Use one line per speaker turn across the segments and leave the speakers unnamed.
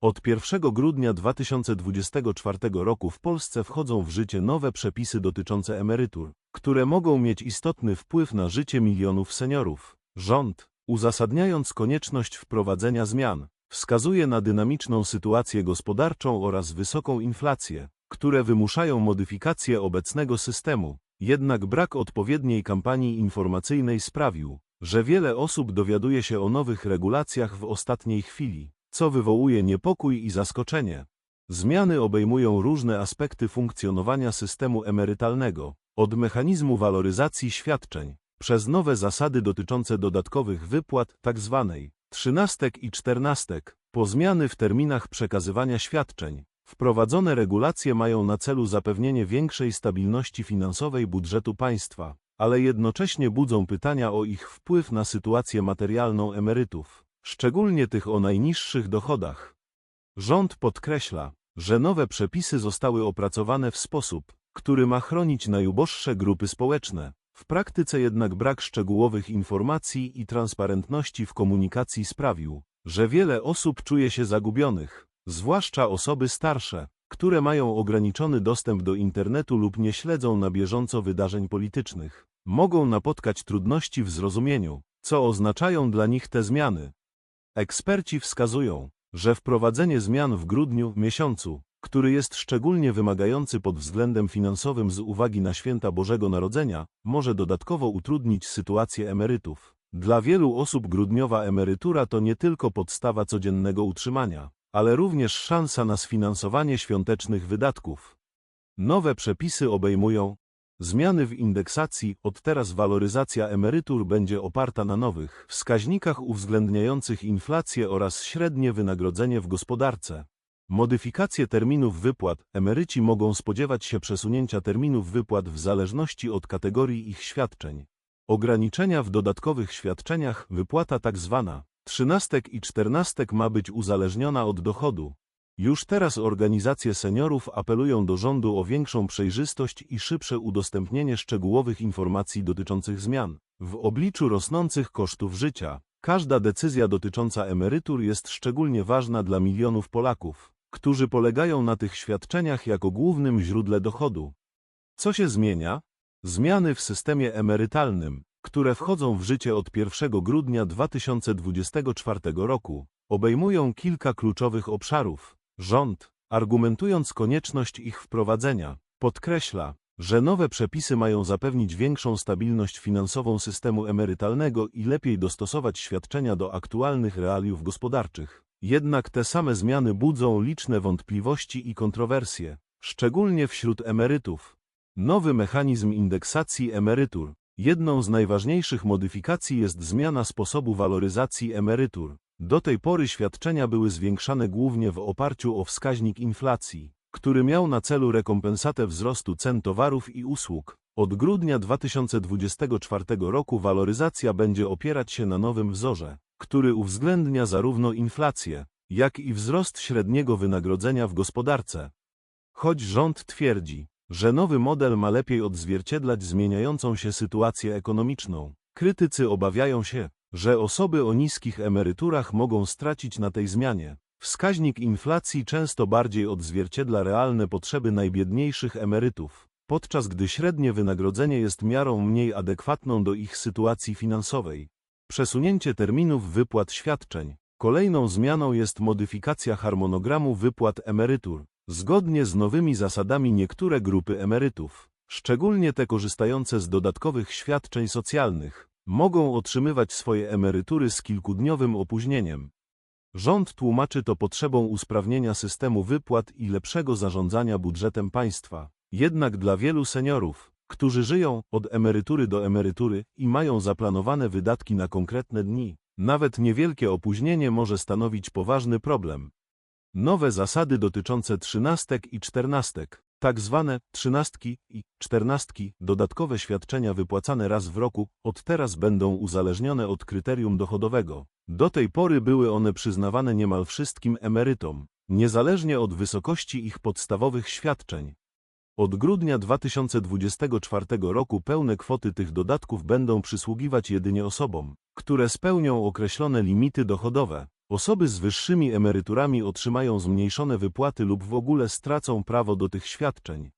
Od 1 grudnia 2024 roku w Polsce wchodzą w życie nowe przepisy dotyczące emerytur, które mogą mieć istotny wpływ na życie milionów seniorów. Rząd, uzasadniając konieczność wprowadzenia zmian, wskazuje na dynamiczną sytuację gospodarczą oraz wysoką inflację, które wymuszają modyfikację obecnego systemu. Jednak brak odpowiedniej kampanii informacyjnej sprawił, że wiele osób dowiaduje się o nowych regulacjach w ostatniej chwili, co wywołuje niepokój i zaskoczenie. Zmiany obejmują różne aspekty funkcjonowania systemu emerytalnego, od mechanizmu waloryzacji świadczeń, przez nowe zasady dotyczące dodatkowych wypłat, tzw. trzynastek i czternastek, po zmiany w terminach przekazywania świadczeń. Wprowadzone regulacje mają na celu zapewnienie większej stabilności finansowej budżetu państwa, ale jednocześnie budzą pytania o ich wpływ na sytuację materialną emerytów, szczególnie tych o najniższych dochodach. Rząd podkreśla, że nowe przepisy zostały opracowane w sposób, który ma chronić najuboższe grupy społeczne. W praktyce jednak brak szczegółowych informacji i transparentności w komunikacji sprawił, że wiele osób czuje się zagubionych, zwłaszcza osoby starsze, które mają ograniczony dostęp do internetu lub nie śledzą na bieżąco wydarzeń politycznych. Mogą napotkać trudności w zrozumieniu, co oznaczają dla nich te zmiany. Eksperci wskazują, że wprowadzenie zmian w grudniu, miesiącu, który jest szczególnie wymagający pod względem finansowym z uwagi na święta Bożego Narodzenia, może dodatkowo utrudnić sytuację emerytów. Dla wielu osób grudniowa emerytura to nie tylko podstawa codziennego utrzymania, ale również szansa na sfinansowanie świątecznych wydatków. Nowe przepisy obejmują zmiany w indeksacji, od teraz waloryzacja emerytur będzie oparta na nowych wskaźnikach uwzględniających inflację oraz średnie wynagrodzenie w gospodarce. Modyfikacje terminów wypłat. Emeryci mogą spodziewać się przesunięcia terminów wypłat w zależności od kategorii ich świadczeń. Ograniczenia w dodatkowych świadczeniach, wypłata tak zwana trzynastek i czternastek ma być uzależniona od dochodu. Już teraz organizacje seniorów apelują do rządu o większą przejrzystość i szybsze udostępnienie szczegółowych informacji dotyczących zmian. W obliczu rosnących kosztów życia, każda decyzja dotycząca emerytur jest szczególnie ważna dla milionów Polaków, którzy polegają na tych świadczeniach jako głównym źródle dochodu. Co się zmienia? Zmiany w systemie emerytalnym, które wchodzą w życie od 1 grudnia 2024 roku, obejmują kilka kluczowych obszarów. Rząd, argumentując konieczność ich wprowadzenia, podkreśla, że nowe przepisy mają zapewnić większą stabilność finansową systemu emerytalnego i lepiej dostosować świadczenia do aktualnych realiów gospodarczych. Jednak te same zmiany budzą liczne wątpliwości i kontrowersje, szczególnie wśród emerytów. Nowy mechanizm indeksacji emerytur. Jedną z najważniejszych modyfikacji jest zmiana sposobu waloryzacji emerytur. Do tej pory świadczenia były zwiększane głównie w oparciu o wskaźnik inflacji, który miał na celu rekompensatę wzrostu cen towarów i usług. Od grudnia 2024 roku waloryzacja będzie opierać się na nowym wzorze, który uwzględnia zarówno inflację, jak i wzrost średniego wynagrodzenia w gospodarce. Choć rząd twierdzi, że nowy model ma lepiej odzwierciedlać zmieniającą się sytuację ekonomiczną, krytycy obawiają się, że osoby o niskich emeryturach mogą stracić na tej zmianie. Wskaźnik inflacji często bardziej odzwierciedla realne potrzeby najbiedniejszych emerytów, podczas gdy średnie wynagrodzenie jest miarą mniej adekwatną do ich sytuacji finansowej. Przesunięcie terminów wypłat świadczeń. Kolejną zmianą jest modyfikacja harmonogramu wypłat emerytur. Zgodnie z nowymi zasadami niektóre grupy emerytów, szczególnie te korzystające z dodatkowych świadczeń socjalnych, mogą otrzymywać swoje emerytury z kilkudniowym opóźnieniem. Rząd tłumaczy to potrzebą usprawnienia systemu wypłat i lepszego zarządzania budżetem państwa. Jednak dla wielu seniorów, którzy żyją od emerytury do emerytury i mają zaplanowane wydatki na konkretne dni, nawet niewielkie opóźnienie może stanowić poważny problem. Nowe zasady dotyczące trzynastek i czternastek, tak zwane trzynastki i czternastki, dodatkowe świadczenia wypłacane raz w roku, od teraz będą uzależnione od kryterium dochodowego. Do tej pory były one przyznawane niemal wszystkim emerytom, niezależnie od wysokości ich podstawowych świadczeń. Od grudnia 2024 roku pełne kwoty tych dodatków będą przysługiwać jedynie osobom, które spełnią określone limity dochodowe. Osoby z wyższymi emeryturami otrzymają zmniejszone wypłaty lub w ogóle stracą prawo do tych świadczeń.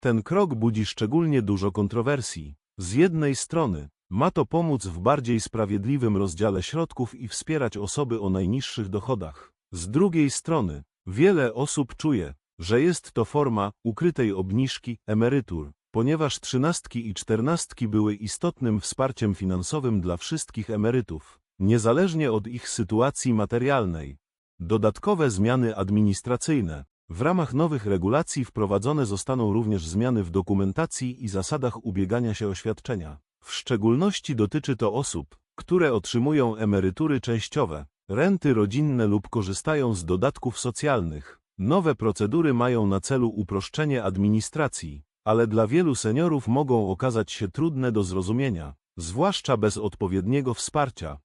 Ten krok budzi szczególnie dużo kontrowersji. Z jednej strony, ma to pomóc w bardziej sprawiedliwym rozdziale środków i wspierać osoby o najniższych dochodach. Z drugiej strony, wiele osób czuje, że jest to forma ukrytej obniżki emerytur, ponieważ trzynastki i czternastki były istotnym wsparciem finansowym dla wszystkich emerytów, niezależnie od ich sytuacji materialnej. Dodatkowe zmiany administracyjne. W ramach nowych regulacji wprowadzone zostaną również zmiany w dokumentacji i zasadach ubiegania się o świadczenia. W szczególności dotyczy to osób, które otrzymują emerytury częściowe, renty rodzinne lub korzystają z dodatków socjalnych. Nowe procedury mają na celu uproszczenie administracji, ale dla wielu seniorów mogą okazać się trudne do zrozumienia, zwłaszcza bez odpowiedniego wsparcia.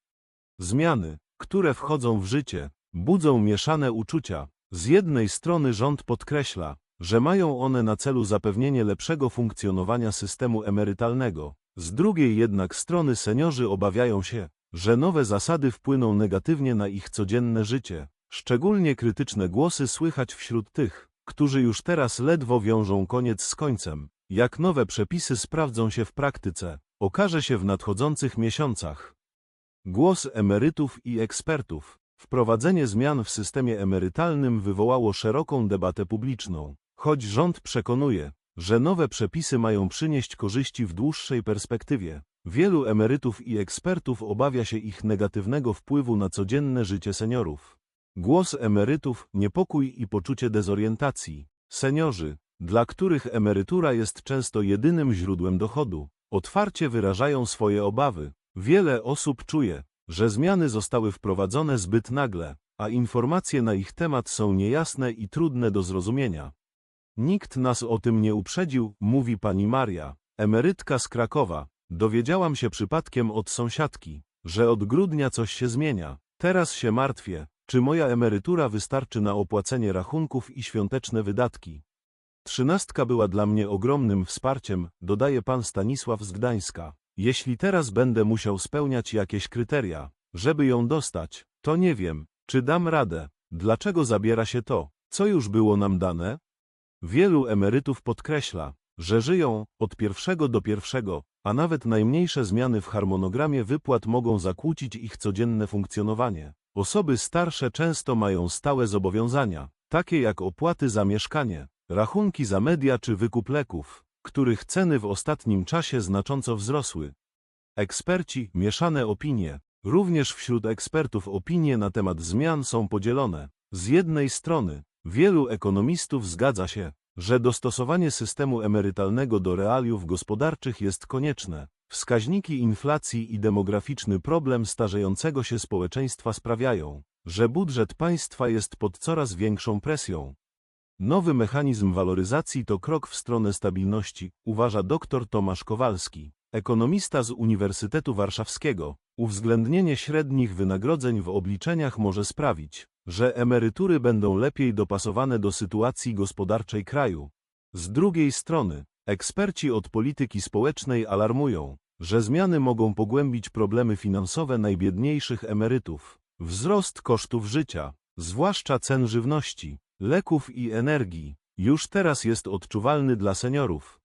Zmiany, które wchodzą w życie, budzą mieszane uczucia. Z jednej strony rząd podkreśla, że mają one na celu zapewnienie lepszego funkcjonowania systemu emerytalnego. Z drugiej jednak strony seniorzy obawiają się, że nowe zasady wpłyną negatywnie na ich codzienne życie. Szczególnie krytyczne głosy słychać wśród tych, którzy już teraz ledwo wiążą koniec z końcem. Jak nowe przepisy sprawdzą się w praktyce, okaże się w nadchodzących miesiącach. Głos emerytów i ekspertów. Wprowadzenie zmian w systemie emerytalnym wywołało szeroką debatę publiczną. Choć rząd przekonuje, że nowe przepisy mają przynieść korzyści w dłuższej perspektywie, wielu emerytów i ekspertów obawia się ich negatywnego wpływu na codzienne życie seniorów. Głos emerytów, niepokój i poczucie dezorientacji. Seniorzy, dla których emerytura jest często jedynym źródłem dochodu, otwarcie wyrażają swoje obawy. Wiele osób czuje, że zmiany zostały wprowadzone zbyt nagle, a informacje na ich temat są niejasne i trudne do zrozumienia. Nikt nas o tym nie uprzedził, mówi pani Maria, emerytka z Krakowa. Dowiedziałam się przypadkiem od sąsiadki, że od grudnia coś się zmienia. Teraz się martwię, czy moja emerytura wystarczy na opłacenie rachunków i świąteczne wydatki. Trzynastka była dla mnie ogromnym wsparciem, dodaje pan Stanisław z Gdańska. Jeśli teraz będę musiał spełniać jakieś kryteria, żeby ją dostać, to nie wiem, czy dam radę. Dlaczego zabiera się to, co już było nam dane? Wielu emerytów podkreśla, że żyją od pierwszego do pierwszego, a nawet najmniejsze zmiany w harmonogramie wypłat mogą zakłócić ich codzienne funkcjonowanie. Osoby starsze często mają stałe zobowiązania, takie jak opłaty za mieszkanie, rachunki za media czy wykup leków, których ceny w ostatnim czasie znacząco wzrosły. Eksperci, mieszane opinie. Również wśród ekspertów opinie na temat zmian są podzielone. Z jednej strony, wielu ekonomistów zgadza się, że dostosowanie systemu emerytalnego do realiów gospodarczych jest konieczne. Wskaźniki inflacji i demograficzny problem starzejącego się społeczeństwa sprawiają, że budżet państwa jest pod coraz większą presją. Nowy mechanizm waloryzacji to krok w stronę stabilności, uważa dr Tomasz Kowalski, ekonomista z Uniwersytetu Warszawskiego. Uwzględnienie średnich wynagrodzeń w obliczeniach może sprawić, że emerytury będą lepiej dopasowane do sytuacji gospodarczej kraju. Z drugiej strony, eksperci od polityki społecznej alarmują, że zmiany mogą pogłębić problemy finansowe najbiedniejszych emerytów. Wzrost kosztów życia, zwłaszcza cen żywności, leków i energii, już teraz jest odczuwalny dla seniorów.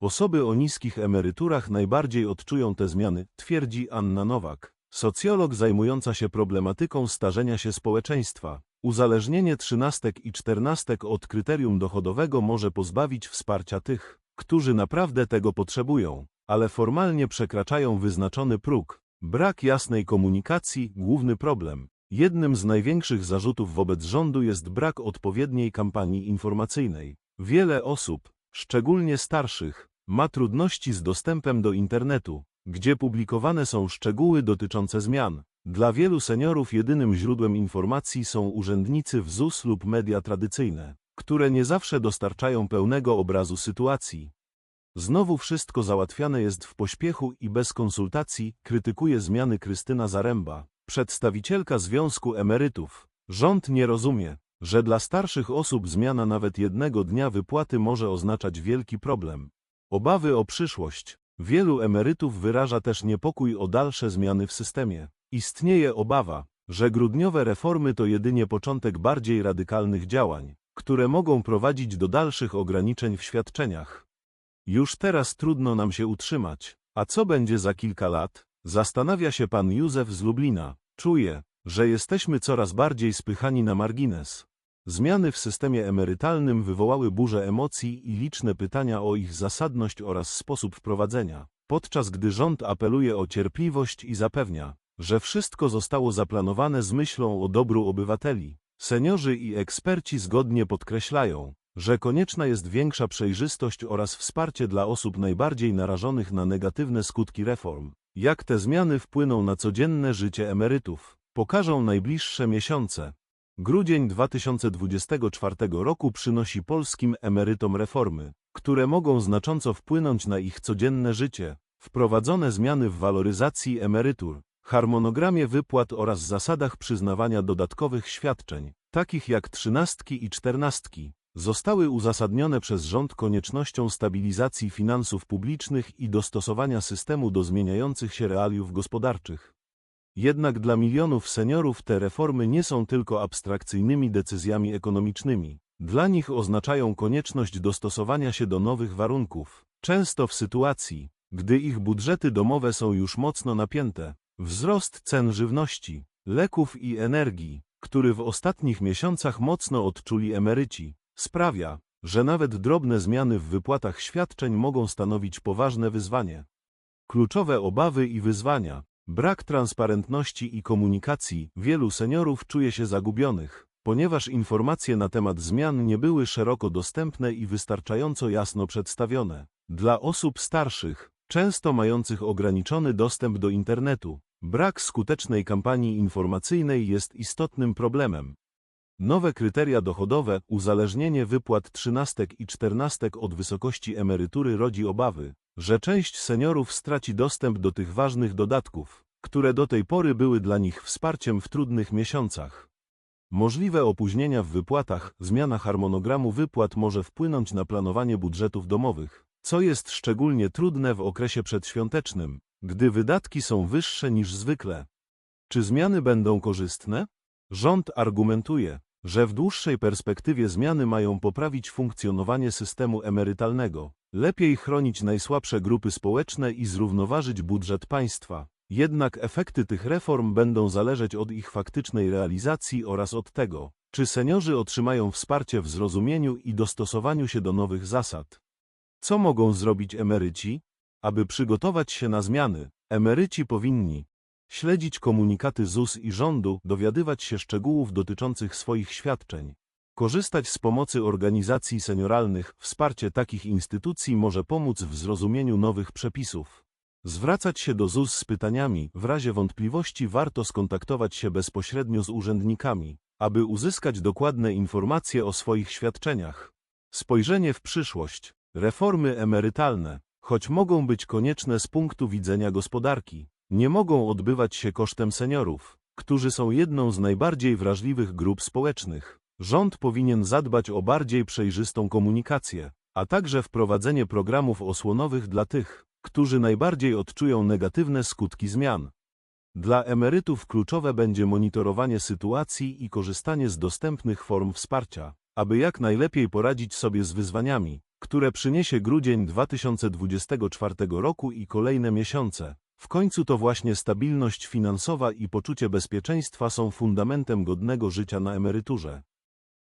Osoby o niskich emeryturach najbardziej odczują te zmiany, twierdzi Anna Nowak, socjolog zajmująca się problematyką starzenia się społeczeństwa. Uzależnienie trzynastek i czternastek od kryterium dochodowego może pozbawić wsparcia tych, którzy naprawdę tego potrzebują, ale formalnie przekraczają wyznaczony próg. Brak jasnej komunikacji, główny problem. Jednym z największych zarzutów wobec rządu jest brak odpowiedniej kampanii informacyjnej. Wiele osób, szczególnie starszych, ma trudności z dostępem do internetu, gdzie publikowane są szczegóły dotyczące zmian. Dla wielu seniorów jedynym źródłem informacji są urzędnicy w ZUS lub media tradycyjne, które nie zawsze dostarczają pełnego obrazu sytuacji. Znowu wszystko załatwiane jest w pośpiechu i bez konsultacji, krytykuje zmiany Krystyna Zaręba, przedstawicielka Związku Emerytów. Rząd nie rozumie, że dla starszych osób zmiana nawet jednego dnia wypłaty może oznaczać wielki problem. Obawy o przyszłość. Wielu emerytów wyraża też niepokój o dalsze zmiany w systemie. Istnieje obawa, że grudniowe reformy to jedynie początek bardziej radykalnych działań, które mogą prowadzić do dalszych ograniczeń w świadczeniach. Już teraz trudno nam się utrzymać. A co będzie za kilka lat? Zastanawia się pan Józef z Lublina. Czuję, że jesteśmy coraz bardziej spychani na margines. Zmiany w systemie emerytalnym wywołały burzę emocji i liczne pytania o ich zasadność oraz sposób wprowadzenia, podczas gdy rząd apeluje o cierpliwość i zapewnia, że wszystko zostało zaplanowane z myślą o dobru obywateli. Seniorzy i eksperci zgodnie podkreślają, że konieczna jest większa przejrzystość oraz wsparcie dla osób najbardziej narażonych na negatywne skutki reform. Jak te zmiany wpłyną na codzienne życie emerytów, pokażą najbliższe miesiące. Grudzień 2024 roku przynosi polskim emerytom reformy, które mogą znacząco wpłynąć na ich codzienne życie. Wprowadzone zmiany w waloryzacji emerytur, harmonogramie wypłat oraz zasadach przyznawania dodatkowych świadczeń, takich jak trzynastki i czternastki, zostały uzasadnione przez rząd koniecznością stabilizacji finansów publicznych i dostosowania systemu do zmieniających się realiów gospodarczych. Jednak dla milionów seniorów te reformy nie są tylko abstrakcyjnymi decyzjami ekonomicznymi. Dla nich oznaczają konieczność dostosowania się do nowych warunków, często w sytuacji, gdy ich budżety domowe są już mocno napięte. Wzrost cen żywności, leków i energii, który w ostatnich miesiącach mocno odczuli emeryci, sprawia, że nawet drobne zmiany w wypłatach świadczeń mogą stanowić poważne wyzwanie. Kluczowe obawy i wyzwania, brak transparentności i komunikacji, wielu seniorów czuje się zagubionych, ponieważ informacje na temat zmian nie były szeroko dostępne i wystarczająco jasno przedstawione. Dla osób starszych, często mających ograniczony dostęp do internetu, brak skutecznej kampanii informacyjnej jest istotnym problemem. Nowe kryteria dochodowe, uzależnienie wypłat trzynastek i czternastek od wysokości emerytury rodzi obawy, że część seniorów straci dostęp do tych ważnych dodatków, które do tej pory były dla nich wsparciem w trudnych miesiącach. Możliwe opóźnienia w wypłatach, zmiana harmonogramu wypłat może wpłynąć na planowanie budżetów domowych, co jest szczególnie trudne w okresie przedświątecznym, gdy wydatki są wyższe niż zwykle. Czy zmiany będą korzystne? Rząd argumentuje, że w dłuższej perspektywie zmiany mają poprawić funkcjonowanie systemu emerytalnego, lepiej chronić najsłabsze grupy społeczne i zrównoważyć budżet państwa. Jednak efekty tych reform będą zależeć od ich faktycznej realizacji oraz od tego, czy seniorzy otrzymają wsparcie w zrozumieniu i dostosowaniu się do nowych zasad. Co mogą zrobić emeryci? Aby przygotować się na zmiany, emeryci powinni śledzić komunikaty ZUS i rządu, dowiadywać się szczegółów dotyczących swoich świadczeń, korzystać z pomocy organizacji senioralnych. Wsparcie takich instytucji może pomóc w zrozumieniu nowych przepisów. Zwracać się do ZUS z pytaniami, w razie wątpliwości warto skontaktować się bezpośrednio z urzędnikami, aby uzyskać dokładne informacje o swoich świadczeniach. Spojrzenie w przyszłość. Reformy emerytalne, choć mogą być konieczne z punktu widzenia gospodarki, nie mogą odbywać się kosztem seniorów, którzy są jedną z najbardziej wrażliwych grup społecznych. Rząd powinien zadbać o bardziej przejrzystą komunikację, a także wprowadzenie programów osłonowych dla tych, którzy najbardziej odczują negatywne skutki zmian. Dla emerytów kluczowe będzie monitorowanie sytuacji i korzystanie z dostępnych form wsparcia, aby jak najlepiej poradzić sobie z wyzwaniami, które przyniesie grudzień 2024 roku i kolejne miesiące. W końcu to właśnie stabilność finansowa i poczucie bezpieczeństwa są fundamentem godnego życia na emeryturze.